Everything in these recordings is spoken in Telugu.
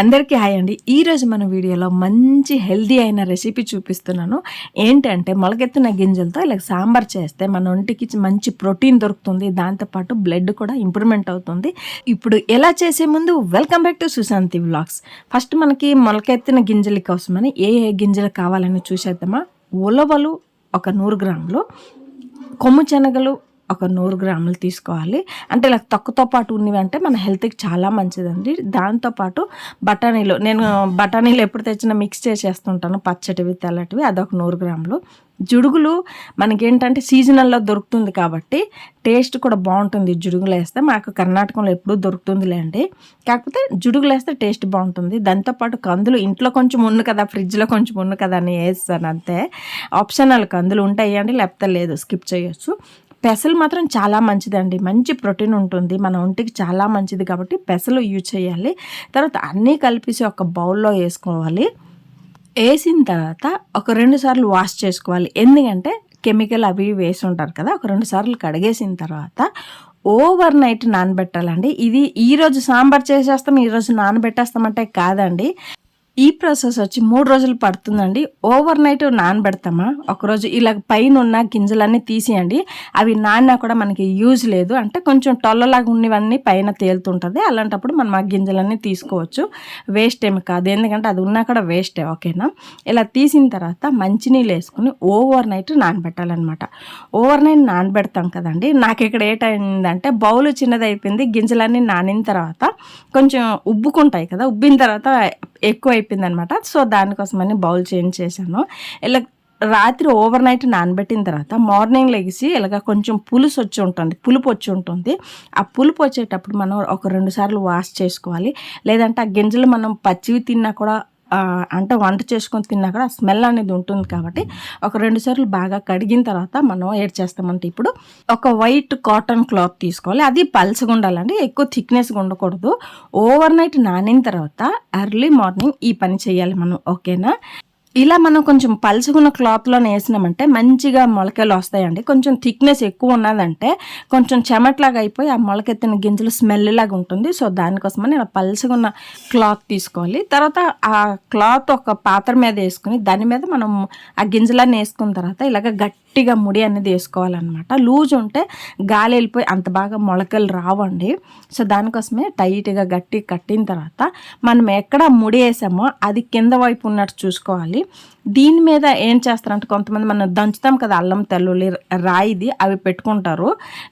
అందరికీ హాయ్ అండి. ఈరోజు మన వీడియోలో మంచి హెల్దీ అయిన రెసిపీ చూపిస్తున్నాను. ఏంటంటే మొలకెత్తిన గింజలతో ఇలా సాంబార్ చేస్తే మన ఒంటికి మంచి ప్రోటీన్ దొరుకుతుంది. దాంతోపాటు బ్లడ్ కూడా ఇంప్రూవ్మెంట్ అవుతుంది. ఇప్పుడు ఎలా చేసే ముందు welcome back to Sushanthi vlogs. First మనకి మొలకెత్తిన గింజల కోసమని ఏ ఏ గింజలు కావాలని చూసేద్దామా? ఉలవలు ఒక నూరు గ్రాములు కొమ్ము శనగలు ఒక నూరు గ్రాములు తీసుకోవాలి. అంటే ఇలా తక్కువతో పాటు ఉన్నవి అంటే మన హెల్త్కి చాలా మంచిదండి. దాంతోపాటు బఠానీలు నేను బఠానీలు ఎప్పుడు తెచ్చినా మిక్స్ చేసేస్తుంటాను. పచ్చటివి తెల్లటివి అదొక నూరు గ్రాములు. జుడుగులు మనకేంటంటే సీజనల్లో దొరుకుతుంది కాబట్టి టేస్ట్ కూడా బాగుంటుంది. జుడుగులు వేస్తే మాకు కర్ణాటకలో ఎప్పుడూ దొరుకుతుందిలే అండి కాకపోతే జుడుగులు వేస్తే టేస్ట్ బాగుంటుంది. దాంతోపాటు కందులు ఇంట్లో కొంచెం ఉన్న కదా ఫ్రిడ్జ్లో కొంచెం ఉన్న కదా అని వేస్తాను అంతే. ఆప్షనల్ కందులు ఉంటాయి అండి లేకపోతే లేదు స్కిప్ చేయొచ్చు. పెసలు మాత్రం చాలా మంచిదండి. మంచి ప్రోటీన్ ఉంటుంది. మన ఒంటికి చాలా మంచిది కాబట్టి పెసలు యూజ్ చేయాలి. తర్వాత అన్నీ కలిపేసి ఒక బౌల్లో వేసుకోవాలి. వేసిన తర్వాత ఒక రెండు సార్లు వాష్ చేసుకోవాలి. ఎందుకంటే కెమికల్ అవి వేసి ఉంటారు కదా ఒక రెండు సార్లు కడిగేసిన తర్వాత ఓవర్ నైట్ నానబెట్టాలండి. ఇది ఈరోజు సాంబార్ చేసేస్తాం ఈరోజు నానబెట్టేస్తామంటే కాదండి. ఈ ప్రాసెస్ వచ్చి మూడు రోజులు పడుతుందండి. ఓవర్ నైట్ నానబెడతామా ఒకరోజు ఇలా పైన ఉన్న గింజలన్నీ తీసేయండి. అవి నానా కూడా మనకి యూజ్ లేదు. అంటే కొంచెం టొల్లలాగా ఉన్నవన్నీ పైన తేలుతుంటుంది. అలాంటప్పుడు మనం ఆ గింజలన్నీ తీసుకోవచ్చు. వేస్ట్ ఏమి కాదు. ఎందుకంటే అది ఉన్నా కూడా వేస్టే ఓకేనా ఇలా తీసిన తర్వాత మంచినీళ్ళు వేసుకుని ఓవర్ నైట్ నానబెట్టాలన్నమాట ఓవర్ నైట్ నానబెడతాం కదండి. నాకు ఇక్కడ ఏటైందంటే బౌలు చిన్నది అయిపోయింది గింజలన్నీ నానిన తర్వాత కొంచెం ఉబ్బుకుంటాయి కదా. ఉబ్బిన తర్వాత ఎక్కువ అయిపోయింది అనమాట సో దానికోసమని బౌల్ చేంజ్ చేశాను. ఇలా రాత్రి ఓవర్ నైట్ నానబెట్టిన తర్వాత మార్నింగ్ లెగిసి ఇలాగ కొంచెం పులుసు వచ్చి ఉంటుంది పులుపు వచ్చి ఉంటుంది. ఆ పులుపు వచ్చేటప్పుడు మనం ఒక రెండు సార్లు వాష్ చేసుకోవాలి. లేదంటే ఆ గింజలు మనం పచ్చివి తిన్నా కూడా అంటే వంట చేసుకొని తిన్నా కూడా స్మెల్ అనేది ఉంటుంది కాబట్టి ఒక రెండు సార్లు బాగా కడిగిన తర్వాత మనం ఏడ్ చేస్తామంటే ఇప్పుడు ఒక వైట్ కాటన్ క్లాత్ తీసుకోవాలి. అది పల్చగా ఉండాలండి. ఎక్కువ థిక్నెస్గా ఉండకూడదు. ఓవర్ నైట్ నానిన తర్వాత ఎర్లీ మార్నింగ్ ఈ పని చేయాలి మనం. ఓకేనా? ఇలా మనం కొంచెం పలుచుకున్న క్లాత్లో వేసినామంటే మంచిగా మొలకలు వస్తాయండి. కొంచెం థిక్నెస్ ఎక్కువ ఉన్నదంటే కొంచెం చెమట్లాగా అయిపోయి ఆ మొలకెత్తిన గింజలు స్మెల్ లాగా ఉంటుంది. సో దానికోసమని ఇలా పలుచుకున్న క్లాత్ తీసుకోవాలి. తర్వాత ఆ క్లాత్ ఒక పాత్ర మీద వేసుకుని దాని మీద మనం ఆ గింజలన్నీ వేసుకున్న తర్వాత ఇలాగ గట్టి గట్టిగా ముడి అనేది వేసుకోవాలన్నమాట. లూజ్ ఉంటే గాలి వెళ్ళిపోయి అంత బాగా మొలకలు రావండి. సో దానికోసమే టైట్గా గట్టి కట్టిన తర్వాత మనం ఎక్కడ ముడి వేసామో అది కింద వైపు ఉన్నట్టు చూసుకోవాలి. దీని మీద ఏం చేస్తారంటే కొంతమంది మనం దంచుతాం కదా అల్లం తెల్లుల్లి రాయిది అవి పెట్టుకుంటారు.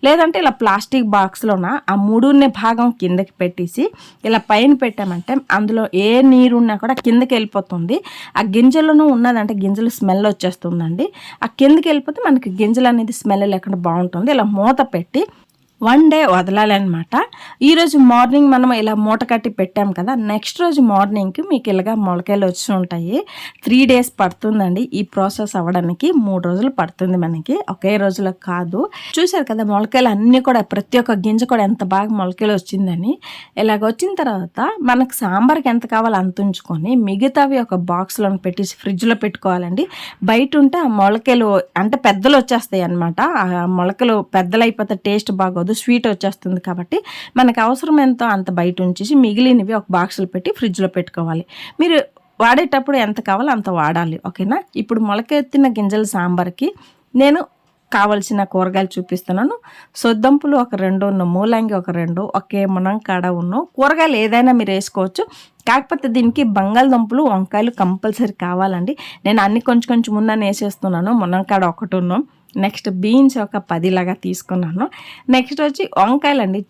లేదంటే ఇలా ప్లాస్టిక్ బాక్స్లోన ఆ మూడునే భాగం కిందకి పెట్టేసి ఇలా పైన పెట్టామంటే అందులో ఏ నీరు ఉన్నా కూడా కిందకి వెళ్ళిపోతుంది. ఆ గింజలను ఉన్నదంటే గింజలు స్మెల్ వచ్చేస్తుందండి. ఆ కిందకి వెళ్ళిపోతే మనకి గింజలు అనేది స్మెల్ లేకుండా బాగుంటుంది. ఇలా మూత పెట్టి వన్ డే వదలాలన్నమాట. ఈరోజు మార్నింగ్ మనం ఇలా మూట కట్టి పెట్టాం కదా నెక్స్ట్ రోజు మార్నింగ్కి మీకు ఇలాగా మొలకాయలు వచ్చి ఉంటాయి. త్రీ డేస్ పడుతుందండి. ఈ ప్రాసెస్ అవ్వడానికి మూడు రోజులు పడుతుంది మనకి. ఒకే రోజులో కాదు. చూసారు కదా మొలకాయలు అన్నీ కూడా ప్రతి ఒక్క గింజ కూడా ఎంత బాగా మొలకలు వచ్చిందని. ఇలాగ వచ్చిన తర్వాత మనకు సాంబార్కి ఎంత కావాలో అంత ఉంచుకొని మిగతావి ఒక బాక్స్లో పెట్టేసి ఫ్రిడ్జ్లో పెట్టుకోవాలండి. బయట ఉంటే ఆ మొలకలు అంటే పెద్దలు వచ్చేస్తాయి అనమాట ఆ మొలకలు పెద్దలు అయిపోతే టేస్ట్ బాగోదు. స్వీట్ వచ్చేస్తుంది కాబట్టి మనకు అవసరం ఎంతో అంత బయట ఉంచేసి మిగిలినవి ఒక బాక్సులు పెట్టి ఫ్రిడ్జ్లో పెట్టుకోవాలి. మీరు వాడేటప్పుడు ఎంత కావాలో అంత వాడాలి ఓకేనా? ఇప్పుడు మొలకెత్తిన గింజల సాంబార్కి నేను కావలసిన కూరగాయలు చూపిస్తున్నాను. సొద్దంపులు ఒక రెండు ఉన్న మూలంగి ఒక రెండు ఒకే మునంకాడ ఉన్న. కూరగాయలు ఏదైనా మీరు వేసుకోవచ్చు. కాకపోతే దీనికి బంగాళదుంపలు వంకాయలు కంపల్సరీ కావాలండి. నేను అన్ని కొంచెం కొంచెం ముందని వేసేస్తున్నాను. మునంకాడ ఒకటి ఉన్నాం. నెక్స్ట్ బీన్స్ ఒక పదిలాగా తీసుకున్నాను. నెక్స్ట్ వచ్చి వంకాయలు అండి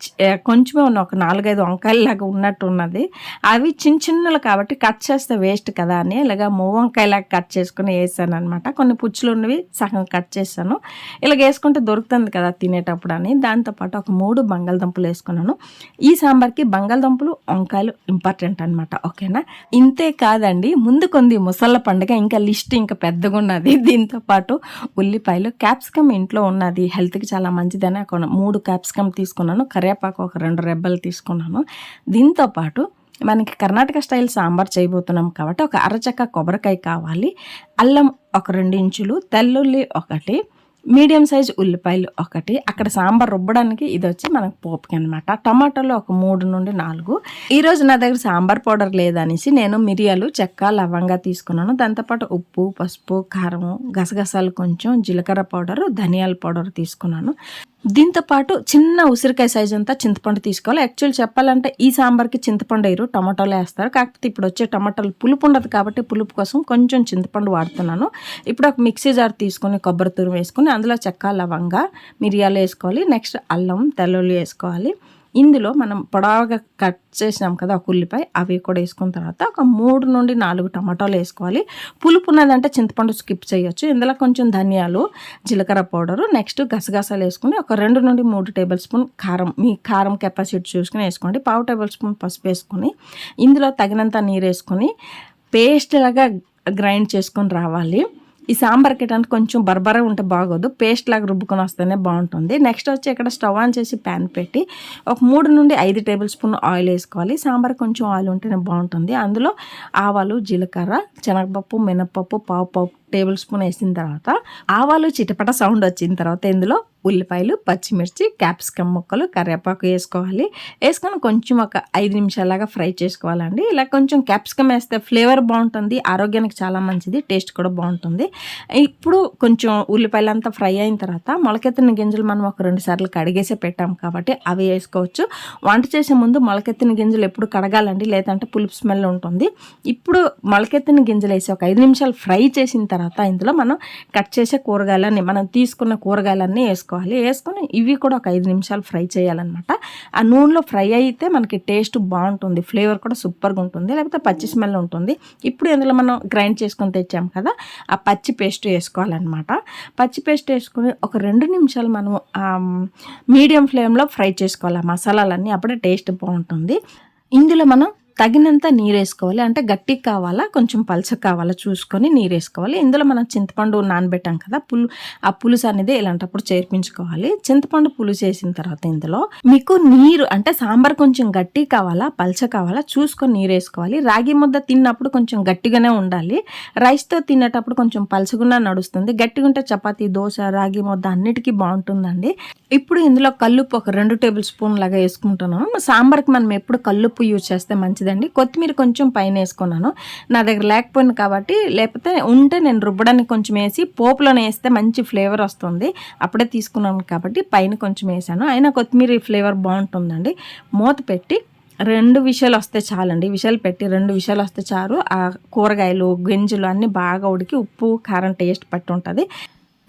కొంచెమే ఉన్న ఒక నాలుగైదు వంకాయలు లాగా ఉన్నట్టు ఉన్నది అవి చిన్న చిన్నలు కాబట్టి కట్ చేస్తే వేస్ట్ కదా అని ఇలాగ వంకాయలాగా కట్ చేసుకుని వేసాను అనమాట కొన్ని పుచ్చులు ఉన్నవి సగం కట్ చేశాను. ఇలాగ వేసుకుంటే దొరుకుతుంది కదా తినేటప్పుడు అని. దాంతోపాటు ఒక మూడు బంగాళదుంపలు వేసుకున్నాను. ఈ సాంబార్కి బంగాళదుంపలు వంకాయలు ఇంపార్టెంట్ అనమాట ఓకేనా? ఇంతే కాదండి. ముందు కొంది ముసళ్ళ పండుగ ఇంకా లిస్ట్ ఇంకా పెద్దగా ఉన్నది దీంతో పాటు ఉల్లిపాయలు క్యా క్యాప్సికమ్ ఇంట్లో ఉన్నది హెల్త్కి చాలా మంచిదని ఒక మూడు క్యాప్సికమ్ తీసుకున్నాను. కరివేపాకు ఒక రెండు రెబ్బలు తీసుకున్నాను. దీంతో పాటు మనకి కర్ణాటక స్టైల్ సాంబార్ చేయబోతున్నాం కాబట్టి ఒక అరచక్క కొబ్బరికాయ కావాలి. అల్లం ఒక రెండు ఇంచులు తెల్లుల్లి ఒకటి మీడియం సైజ్ ఉల్లిపాయలు ఒకటి అక్కడ సాంబార్ రుబ్బడానికి ఇది వచ్చి మనకు పోపుకి అనమాట టమాటాలు ఒక మూడు నుండి నాలుగు. ఈరోజు నా దగ్గర సాంబార్ పౌడర్ లేదనేసి నేను మిరియాలు చెక్క లవంగా తీసుకున్నాను. దాంతోపాటు ఉప్పు పసుపు కారం గసగసాలు కొంచెం జీలకర్ర పౌడర్ ధనియాల పౌడర్ తీసుకున్నాను. దీంతో పాటు చిన్న ఉసిరికాయ సైజ్ అంతా చింతపండు తీసుకోవాలి. యాక్చువల్ చెప్పాలంటే ఈ సాంబార్కి చింతపండు వేయరు టమాటాలు వేస్తారు. కాకపోతే ఇప్పుడు వచ్చే టమాటాలు పులుపు ఉండదు కాబట్టి పులుపు కోసం కొంచెం చింతపండు వాడుతున్నాను. ఇప్పుడు ఒక మిక్సీ జార్ తీసుకొని కొబ్బరి తురుము వేసుకొని అందులో చెక్క లవంగా మిరియాలు వేసుకోవాలి. నెక్స్ట్ అల్లం తెల్లుల్లి వేసుకోవాలి. ఇందులో మనం పొడవుగా కట్ చేసినాం కదా ఒక ఉల్లిపాయ అవి కూడా వేసుకున్న తర్వాత ఒక మూడు నుండి నాలుగు టమాటాలు వేసుకోవాలి. పులుపు ఉన్నదంటే చింతపండు స్కిప్ చేయొచ్చు. ఇందులో కొంచెం ధనియాలు జీలకర్ర పౌడరు నెక్స్ట్ గసగసాలు వేసుకుని ఒక రెండు నుండి మూడు టేబుల్ స్పూన్ కారం మీ కారం కెపాసిటీ చూసుకుని వేసుకోండి. పావు టేబుల్ స్పూన్ పసుపు వేసుకొని ఇందులో తగినంత నీరు వేసుకొని పేస్ట్ లాగా గ్రైండ్ చేసుకొని రావాలి. ఈ సాంబార్ కిటానికి కొంచెం బర్బర ఉంటే బాగోదు. పేస్ట్ లాగా రుబ్బుకొని వస్తేనే బాగుంటుంది. నెక్స్ట్ వచ్చి ఇక్కడ స్టవ్ ఆన్ చేసి ప్యాన్ పెట్టి ఒక మూడు నుండి ఐదు టేబుల్ స్పూన్ ఆయిల్ వేసుకోవాలి. సాంబార్ కొంచెం ఆయిల్ ఉంటేనే బాగుంటుంది. అందులో ఆవాలు జీలకర్ర శనగపప్పు మినపప్పు పావు పావు టేబుల్ స్పూన్ వేసిన తర్వాత ఆవాలు చిటపట సౌండ్ వచ్చిన తర్వాత ఇందులో ఉల్లిపాయలు పచ్చిమిర్చి క్యాప్సికమ్ ముక్కలు కరివేపాకు వేసుకోవాలి. వేసుకొని కొంచెం ఒక ఐదు నిమిషాలాగా ఫ్రై చేసుకోవాలండి. ఇలా కొంచెం క్యాప్సికమ్ వేస్తే ఫ్లేవర్ బాగుంటుంది ఆరోగ్యానికి చాలా మంచిది టేస్ట్ కూడా బాగుంటుంది. ఇప్పుడు కొంచెం ఉల్లిపాయలు అంతా ఫ్రై అయిన తర్వాత మొలకెత్తిన గింజలు మనం ఒక రెండు సార్లు కడిగేసే పెట్టాం కాబట్టి అవి వేసుకోవచ్చు. వంట చేసే ముందు మొలకెత్తిన గింజలు ఎప్పుడు కడగాలండి లేదంటే పులుపు స్మెల్ ఉంటుంది. ఇప్పుడు మొలకెత్తిన గింజలు వేసి ఒక ఐదు నిమిషాలు ఫ్రై చేసిన తర్వాత తర్వాత ఇందులో మనం కట్ చేసే కూరగాయలన్నీ మనం తీసుకున్న కూరగాయలన్నీ వేసుకోవాలి. వేసుకొని ఇవి కూడా ఒక ఐదు నిమిషాలు ఫ్రై చేయాలన్నమాట. ఆ నూనెలో ఫ్రై అయితే మనకి టేస్ట్ బాగుంటుంది ఫ్లేవర్ కూడా సూపర్గా ఉంటుంది లేకపోతే పచ్చి స్మెల్ ఉంటుంది. ఇప్పుడు ఇందులో మనం గ్రైండ్ చేసుకొని తెచ్చాం కదా ఆ పచ్చి పేస్ట్ వేసుకోవాలన్నమాట. పచ్చి పేస్ట్ వేసుకొని ఒక రెండు నిమిషాలు మనం మీడియం ఫ్లేమ్లో ఫ్రై చేసుకోవాలి. ఆ మసాలాలన్నీ అప్పుడే టేస్ట్ బాగుంటుంది. ఇందులో మనం తగినంత నీరు వేసుకోవాలి అంటే గట్టికి కావాలా కొంచెం పలచ కావాలా చూసుకొని నీరు వేసుకోవాలి ఇందులో మనం చింతపండు నానబెట్టాం కదా పులు ఆ పులుసు అనేది ఇలాంటప్పుడు చేర్పించుకోవాలి. చింతపండు పులుసు వేసిన తర్వాత ఇందులో మీకు నీరు అంటే సాంబార్ కొంచెం గట్టి కావాలా పలచ కావాలా చూసుకొని నీరేసుకోవాలి. రాగి ముద్ద తిన్నప్పుడు కొంచెం గట్టిగానే ఉండాలి. రైస్తో తినేటప్పుడు కొంచెం పలచగున్నా నడుస్తుంది. గట్టిగా ఉంటే చపాతీ దోశ రాగి ముద్ద అన్నిటికీ బాగుంటుందండి. ఇప్పుడు ఇందులో కల్లుప్పు ఒక రెండు టేబుల్ స్పూన్ లాగా వేసుకుంటున్నాను సాంబార్కి మనం ఎప్పుడు కల్లుప్పు యూజ్ చేస్తే మంచిది మంచిదండి. కొత్తిమీర కొంచెం పైన వేసుకున్నాను. నా దగ్గర లేకపోయింది కాబట్టి లేకపోతే ఉంటే నేను రుబ్బడానికి కొంచెం వేసి పోపులోనే వేస్తే మంచి ఫ్లేవర్ వస్తుంది. అప్పుడే తీసుకున్నాను కాబట్టి పైన కొంచెం వేసాను. అయినా కొత్తిమీర ఫ్లేవర్ బాగుంటుందండి. మూత పెట్టి రెండు విషయాలు వస్తే చాలండి. విషయాలు పెట్టి రెండు విషయాలు వస్తే చాలు. ఆ కూరగాయలు గింజలు అన్నీ బాగా ఉడికి ఉప్పు కారం టేస్ట్ పట్టి ఉంటుంది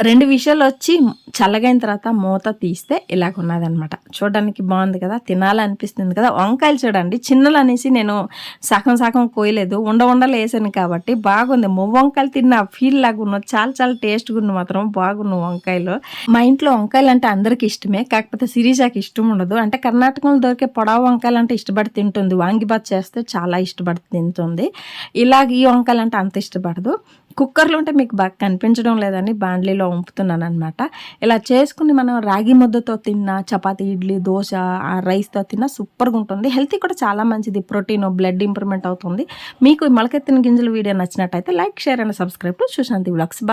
రెండు విషయాలు వచ్చి చల్లగైన తర్వాత మూత తీస్తే ఇలాగ ఉన్నదనమాట చూడడానికి బాగుంది కదా తినాలనిపిస్తుంది కదా. వంకాయలు చూడండి చిన్నలు అనేసి నేను సగం సగం కోయలేదు. ఉండ ఉండలు వేసాను కాబట్టి బాగుంది. మువ్వ వంకాయలు తిన్న ఫీల్ లాగా ఉన్నావు చాలా చాలా టేస్ట్గా ఉన్న మాత్రం బాగున్నావు వంకాయలు. మా ఇంట్లో వంకాయలు అంటే అందరికి ఇష్టమే. కాకపోతే సిరీజాకి ఇష్టం ఉండదు. అంటే కర్ణాటకలో దొరికే పొడవ వంకాయలు అంటే ఇష్టపడి తింటుంది. వాంగిబాత్ చేస్తే చాలా ఇష్టపడి తింటుంది. ఇలాగ ఈ వంకాయలు అంటే అంత ఇష్టపడదు. కుక్కర్లో ఉంటే మీకు బాగా కనిపించడం లేదని బాండ్లీలో వంపుతున్నాను అనమాట ఇలా చేసుకుని మనం రాగి ముద్దతో తిన్న చపాతీ ఇడ్లీ దోశ రైస్తో తిన్న సూపర్గా ఉంటుంది. హెల్తీ కూడా చాలా మంచిది. ప్రోటీన్ బ్లడ్ ఇంప్రూవ్మెంట్ అవుతుంది. మీకు మొలకెత్తిన గింజల వీడియో నచ్చినట్టయితే like share and subscribe to Sushanthi blogs bye